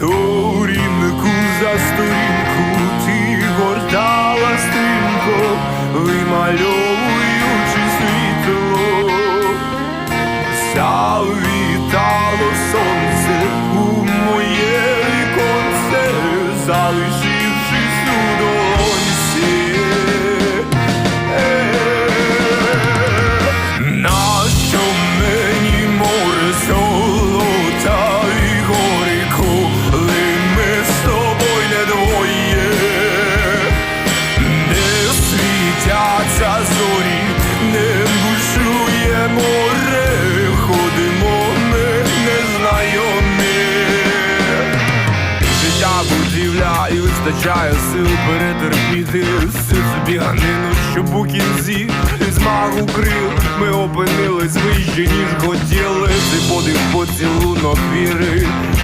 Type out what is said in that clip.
Сторінку за сторінку ти гортала стрімко, вимальовуючи світло. Завітало сонце у моє віконце, залишившись зорі, не бушує море, ходимо ми незнайомі. Життя будівля і вистачає сил перетерпіти всю цю біганину, щоб у кінці змагу крил ми опинились вище, ніж хотіли. Ти подив поцілунок віри.